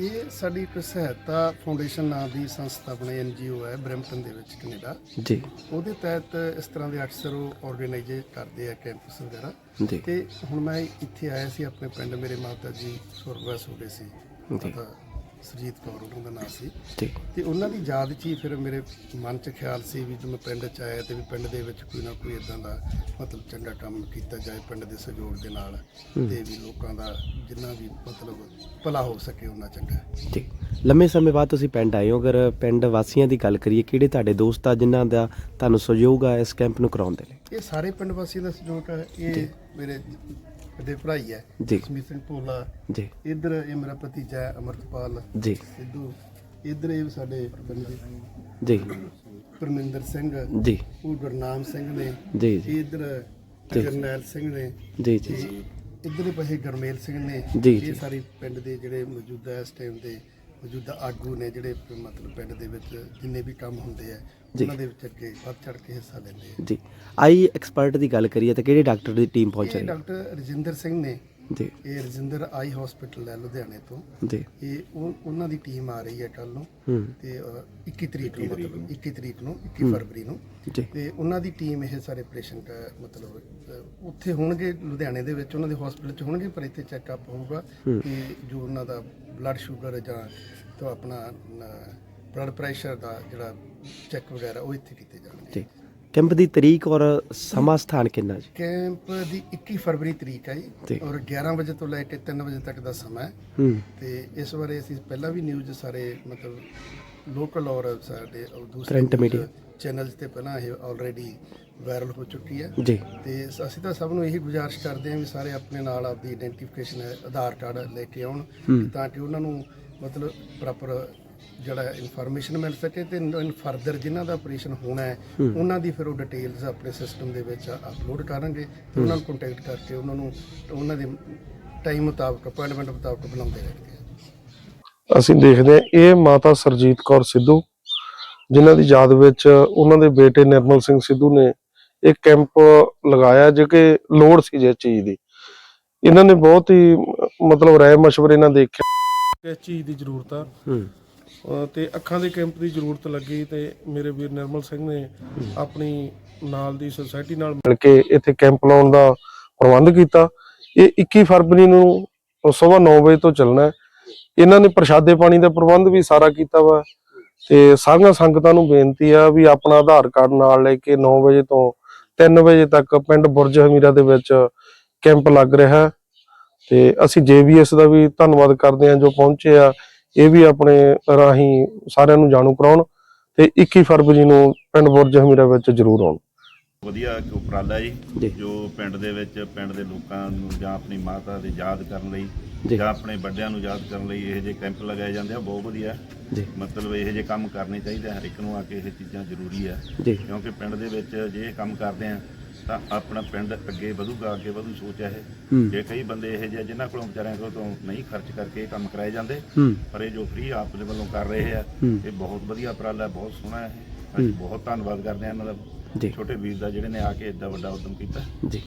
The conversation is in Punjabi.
ਇਹ ਸਾਡੀ ਇੱਕ ਸਹਾਇਤਾ ਫਾਊਂਡੇਸ਼ਨ ਨਾਂ ਦੀ ਸੰਸਥਾ ਬਣੀ ਐਨਜੀਓ ਹੈ ਬ੍ਰੈਂਪਟਨ ਦੇ ਵਿੱਚ ਕੈਨੇਡਾ। ਜੀ। ਉਹਦੇ ਤਹਿਤ ਇਸ ਤਰ੍ਹਾਂ ਦੇ ਅਕਸਰ ਉਹ ਆਰਗੇਨਾਈਜ਼ ਕਰਦੇ ਆ ਕੈਂਪਸ ਵਗੈਰਾ। ਜੀ। ਤੇ ਹੁਣ ਮੈਂ ਇੱਥੇ ਆਇਆ ਸੀ ਆਪਣੇ ਪਿੰਡ ਮੇਰੇ ਮਾਤਾ ਜੀ ਸੁਰਗਵਾਸ ਹੋ ਗਏ ਸੀ। ਜੀ। ਸਰਜੀਤ ਕੌਰ ਉਹਨਾਂ ਦਾ ਨਾਮ ਸੀ। ਜੀ ਤੇ ਉਹਨਾਂ ਦੀ ਯਾਦ 'ਚ ਹੀ ਫਿਰ ਮੇਰੇ ਮਨ 'ਚ ਖਿਆਲ ਸੀ ਵੀ ਜਦੋਂ ਮੈਂ ਪਿੰਡ 'ਚ ਆਇਆ ਤੇ ਵੀ ਪਿੰਡ ਦੇ ਵਿੱਚ ਕੋਈ ਨਾ ਕੋਈ ਇਦਾਂ ਦਾ ਮਤਲਬ ਚੰਗਾ ਕੰਮ ਕੀਤਾ ਜਾਏ ਪਿੰਡ ਦੇ ਸਹਿਯੋਗ ਦੇ ਨਾਲ ਤੇ ਵੀ ਲੋਕਾਂ ਦਾ ਜਿੰਨਾ ਵੀ ਮਤਲਬ ਭਲਾ ਹੋ ਸਕੇ ਉਹਨਾਂ ਚੰਗਾ। ਜੀ ਲੰਮੇ ਸਮੇਂ ਬਾਅਦ ਤੁਸੀਂ ਪਿੰਡ ਆਏ ਹੋ। ਅਗਰ ਪਿੰਡ ਵਾਸੀਆਂ ਦੀ ਗੱਲ ਕਰੀਏ ਕਿਹੜੇ ਤੁਹਾਡੇ ਦੋਸਤ ਆ ਜਿਨ੍ਹਾਂ ਦਾ ਤੁਹਾਨੂੰ ਸਹਿਯੋਗ ਆ ਇਸ ਕੈਂਪ ਨੂੰ ਕਰਾਉਣ ਦੇ ਲਈ? ਇਹ ਸਾਰੇ ਪਿੰਡ ਵਾਸੀਆਂ ਦਾ ਸਹਿਯੋਗ ਹੈ ਇਹ ਮੇਰੇ ਵੱਡੇ ਭਰਾਈ ਹੈ ਜੀ। ਸਿੰਘ ਭੋਲਾ। ਜੀ। ਇੱਧਰ ਇਹ ਮੇਰਾ ਭਤੀਜਾ ਹੈ ਅਮਰਤਪਾਲ। ਜੀ। ਸਿੱਧੂ। ਇੱਧਰ ਇਹ ਸਾਡੇ ਦੇ ਜੀ। ਪਰਮਿੰਦਰ ਸਿੰਘ। ਜੀ। ਉਹ ਗੁਰਨਾਮ ਸਿੰਘ ਨੇ। ਜੀ ਜੀ। ਇੱਧਰ ਜੀ। ਜਰਨੈਲ ਸਿੰਘ ਨੇ। ਜੀ ਜੀ। ਇੱਧਰ ਪਹੇ ਗਰਮੇਲ ਸਿੰਘ ਨੇ। ਜੀ, ਇਹ। ਸਾਰੇ ਪਿੰਡ ਦੇ ਜਿਹੜੇ ਮੌਜੂਦਾ ਇਸ ਟਾਈਮ ਦੇ ਮੌਜੂਦਾ ਆਗੂ ਨੇ ਜਿਹੜੇ ਮਤਲਬ ਪਿੰਡ ਦੇ ਵਿੱਚ ਜਿੰਨੇ ਵੀ ਕੰਮ ਹੁੰਦੇ ਆ ਜੀ। ਉਹਨਾਂ ਦੇ ਵਿੱਚ ਅੱਗੇ ਵੱਧ ਚੜ ਕੇ ਹਿੱਸਾ ਲੈਂਦੇ ਆ। ਜੀ। ਆਈ ਐਕਸਪਰਟ ਦੀ ਗੱਲ ਕਰੀਏ ਤਾਂ ਕਿਹੜੇ ਡਾਕਟਰ ਦੀ ਟੀਮ ਪਹੁੰਚ ਇਹ ਰਹੀ ਹੈ ਡਾਕਟਰ ਰਜਿੰਦਰ ਸਿੰਘ ਨੇ ਜੀ। ਇਹ ਰਜਿੰਦਰ ਆਈ ਹਸਪੀਟਲ ਹੈ ਲੁਧਿਆਣੇ ਤੋਂ। ਜੀ। ਇਹ ਉਹ- ਉਹਨਾਂ ਦੀ ਟੀਮ ਆ ਰਹੀ ਹੈ ਕੱਲ ਨੂੰ। ਤੇ ਅ, 21 ਤਰੀਕ ਨੂੰ ਮਤਲਬ 21 ਤਰੀਕ ਨੂੰ 21 ਫਰਵਰੀ ਨੂੰ। ਜੀ। ਤੇ ਉਹਨਾਂ ਦੀ ਟੀਮ ਇਹ ਸਾਰੇ ਆਪਰੇਸ਼ਨ ਦਾ ਮਤਲਬ ਅ, ਉੱਥੇ ਹੋਣਗੇ ਲੁਧਿਆਣੇ ਦੇ ਵਿੱਚ ਉਹਨਾਂ ਦੇ ਹਸਪੀਟਲ 'ਚ ਹੋਣਗੇ ਪਰ ਇੱਥੇ ਚੈੱਕਅਪ ਹੋਊਗਾ ਕਿ ਜੋ ਉਹਨਾਂ ਦਾ ਬਲੱਡ ਸ਼ੂਗਰ ਜਾਂ ਤੋਂ ਆਪਣਾ ਬਲੱਡ ਪ੍ਰੈਸ਼ਰ ਦਾ ਜਿਹੜਾ ਚੈੱਕ ਵਗੈਰਾ ਉਹ ਇੱਥੇ ਕੀਤੇ ਜਾਣਗੇ। ਜੀ। ਕੈਂਪ ਦੀ ਤਰੀਕ ਔਰ ਸਮਾਂ ਸਥਾਨ ਕਿੰਨਾ ਜੀ ਕੈਂਪ ਦੀ 21 ਫਰਵਰੀ ਤਰੀਕ ਹੈ ਜੀ। ਔਰ 11 ਵਜੇ ਤੋਂ ਲੈ ਕੇ 3 ਵਜੇ ਤੱਕ ਦਾ ਸਮਾਂ ਹੈ ਹੂੰ ਤੇ ਇਸ ਬਾਰੇ ਅਸੀਂ ਪਹਿਲਾਂ ਵੀ ਨਿਊਜ਼ ਸਾਰੇ ਮਤਲਬ ਲੋਕਲ ਔਰ ਸਾਡੇ ਔਰ Print ਦੂਸਰੇ media। ਚੈਨਲਸ ਤੇ ਪਹਿਲਾਂ ਇਹ ਆਲਰੇਡੀ ਵਾਇਰਲ ਹੋ ਚੁੱਕੀ ਹੈ ਜੀ ਤੇ ਸ- ਅਸੀਂ ਤਾਂ ਸਭ ਨੂੰ ਇਹੀ ਗੁਜ਼ਾਰਿਸ਼ ਕਰਦੇ ਹਾਂ ਵੀ ਸਾਰੇ ਆਪਣੇ ਨਾਲ ਆਪਦੀ ਆਇਡੈਂਟੀਫਿਕੇਸ਼ਨ ਆਧਾਰ ਕਾਰਡ ਲੈ ਕੇ ਆਉਣ। ਤਾਂ ਕਿ ਉਹਨਾਂ ਨੂੰ ਮਤਲਬ ਪ੍ਰੋਪਰ ਜਿਹੜਾ ਇਨਫੋਰਮੇਸ਼ਨ ਮਿਲ ਸਕੇ ਤੇ ਫਰਦਰ ਜਿਨ੍ਹਾਂ ਦਾ ਆਪਰੇਸ਼ਨ ਹੋਣਾ ਹੈ ਉਹਨਾਂ ਦੀ ਫਿਰ ਉਹ ਡਿਟੇਲਸ ਆਪਣੇ ਸਿਸਟਮ ਦੇ ਵਿੱਚ ਅਪਲੋਡ ਕਰਾਂਗੇ ਤੇ ਉਹਨਾਂ ਨੂੰ ਕੰਟੈਕਟ ਕਰਕੇ ਉਹਨਾਂ ਨੂੰ ਉਹਨਾਂ ਦੇ ਟਾਈਮ ਮੁਤਾਬਕ ਅਪਾਇੰਟਮੈਂਟ ਮੁਤਾਬਕ ਬੁਲਾਉਂਦੇ ਰਹਿਣਗੇ। ਅਸੀਂ ਦੇਖਦੇ ਹਾਂ ਇਹ ਮਾਤਾ ਸਰਜੀਤ ਕੌਰ ਸਿੱਧੂ ਜਿਨ੍ਹਾਂ ਦੀ ਯਾਦ ਵਿੱਚ ਉਹਨਾਂ ਦੇ ਬੇਟੇ ਨਿਰਮਲ ਸਿੰਘ ਸਿੱਧੂ ਨੇ ਇਹ ਕੈਂਪ ਲਗਾਇਆ ਜੋ ਕਿ ਲੋੜ ਸੀ ਜਿਸ ਚੀਜ਼ ਦੀ। ਇਹਨਾਂ ਨੇ ਬਹੁਤ ਹੀ ਮਤਲਬ ਰਾਏ ਮਸ਼ਵਰੇ ਨਾਲ ਦੇਖਿਆ। ਕਿਸ ਚੀਜ਼ ਦੀ ਜ਼ਰੂਰਤ ਆ। ਤੇ ਅੱਖਾਂ ਦੇ ਕੈਂਪ ਦੀ ਜ਼ਰੂਰਤ ਲੱਗੀ ਤੇ ਮੇਰੇ ਵੀਰ ਨਿਰਮਲ ਸਿੰਘ ਨੇ ਆਪਣੀ ਨਾਲ ਦੀ ਸੁਸਾਇਟੀ ਨਾਲ ਮਿਲ ਕੇ ਇੱਥੇ ਕੈਂਪ ਲਾਉਣ ਦਾ ਪ੍ਰਬੰਧ ਕੀਤਾ। ਇਹ 21 ਫਰਵਰੀ ਨੂੰ ਸਵੇਰ 9 ਵਜੇ ਤੋਂ ਚੱਲਣਾ ਇਹਨਾਂ ਨੇ ਪ੍ਰਸ਼ਾਦੇ ਪਾਣੀ ਦਾ ਪ੍ਰਬੰਧ ਵੀ ਸਾਰਾ ਕੀਤਾ ਵਾ ਤੇ ਸਾਰੀਆਂ ਸੰਗਤਾਂ ਨੂੰ ਬੇਨਤੀ ਆ ਵੀ ਆਪਣਾ ਆਧਾਰ ਕਾਰਡ ਨਾਲ ਲੈ ਕੇ 9 ਵਜੇ ਤੋਂ 3 ਵਜੇ ਤੱਕ ਪਿੰਡ ਬੁਰਜ ਹਮੀਰਾ ਦੇ ਵਿੱਚ ਕੈਂਪ ਲੱਗ ਰਿਹਾ ਤੇ ਅਸੀਂ ਜੇਬੀਐਸ ਦਾ ਵੀ ਧੰਨਵਾਦ ਕਰਦੇ ਹਾਂ ਜੋ ਪਹੁੰਚੇ ਆ। ਇਹ ਵੀ ਆਪਣੇ ਰਾਹੀਂ ਸਾਰਿਆਂ ਨੂੰ ਜਾਣੂ ਕਰਾਉਣ ਤੇ 21 ਫਰਵਰੀ ਨੂੰ ਪਿੰਡ ਬੁਰਜ ਹਮੀਰਾ ਵਿੱਚ ਜ਼ਰੂਰ ਆਉਣ। ਵਧੀਆ ਇੱਕ ਉਪਰਾਲਾ ਜੀ। ਜੀ। ਜੋ ਪਿੰਡ ਦੇ ਵਿੱਚ ਪਿੰਡ ਦੇ ਲੋਕਾਂ ਨੂੰ ਜਾਂ ਆਪਣੀ ਮਾਤਾ ਦੇ ਯਾਦ ਕਰਨ ਲਈ ਜੀ। ਜਾਂ ਆਪਣੇ ਵੱਡਿਆਂ ਨੂੰ ਯਾਦ ਕਰਨ ਲਈ ਇਹ ਜਿਹੇ ਕੈਂਪ ਲਗਾਏ ਜਾਂਦੇ ਆ ਬਹੁਤ ਵਧੀਆ। ਜੀ। ਮਤਲਬ ਇਹ ਜਿਹੇ ਕੰਮ ਕਰਨੇ ਚਾਹੀਦੇ ਹਰ ਇੱਕ ਨੂੰ ਆ ਕੇ ਇਹ ਚੀਜ਼ਾਂ ਜ਼ਰੂਰੀ ਆ। ਜੀ। ਕਿਉਂਕਿ ਪਿੰਡ ਦੇ ਵਿੱਚ ਜੇ ਇਹ ਕੰਮ ਕਰਦੇ ਆ ਤਾਂ ਆਪਣਾ ਪਿੰਡ ਅੱਗੇ ਵਧੂਗਾ ਅੱਗੇ ਵਧੂ ਸੋਚ ਹੈ। ਇਹ। ਜੇ ਕਈ ਬੰਦੇ ਇਹ ਜਿਹੇ ਜਿਨ੍ਹਾਂ ਕੋਲੋਂ ਵਿਚਾਰਿਆਂ ਕੋਲੋਂ ਤੋਂ ਨਹੀਂ ਖਰਚ ਕਰਕੇ ਇਹ ਕੰਮ ਕਰਾਏ ਜਾਂਦੇ ਪਰ ਇਹ ਜੋ ਫ੍ਰੀ ਆਪ ਦੇ ਵੱਲੋਂ ਕਰ ਰਹੇ ਆ। ਇਹ ਬਹੁਤ ਵਧੀਆ ਉਪਰਾਲਾ ਬਹੁਤ ਸੋਹਣਾ ਹੈ। ਅਸੀਂ ਬਹੁਤ ਧੰਨਵਾਦ ਕਰਦੇ ਹਾਂ ਇਹਨਾਂ ਦਾ। ਛੋਟੇ ਵੀਰ ਦਾ ਜਿਹੜੇ ਨੇ ਆ ਕੇ ਏਡਾ ਵੱਡਾ ਉਦਮ ਕੀਤਾ। ਜੀ।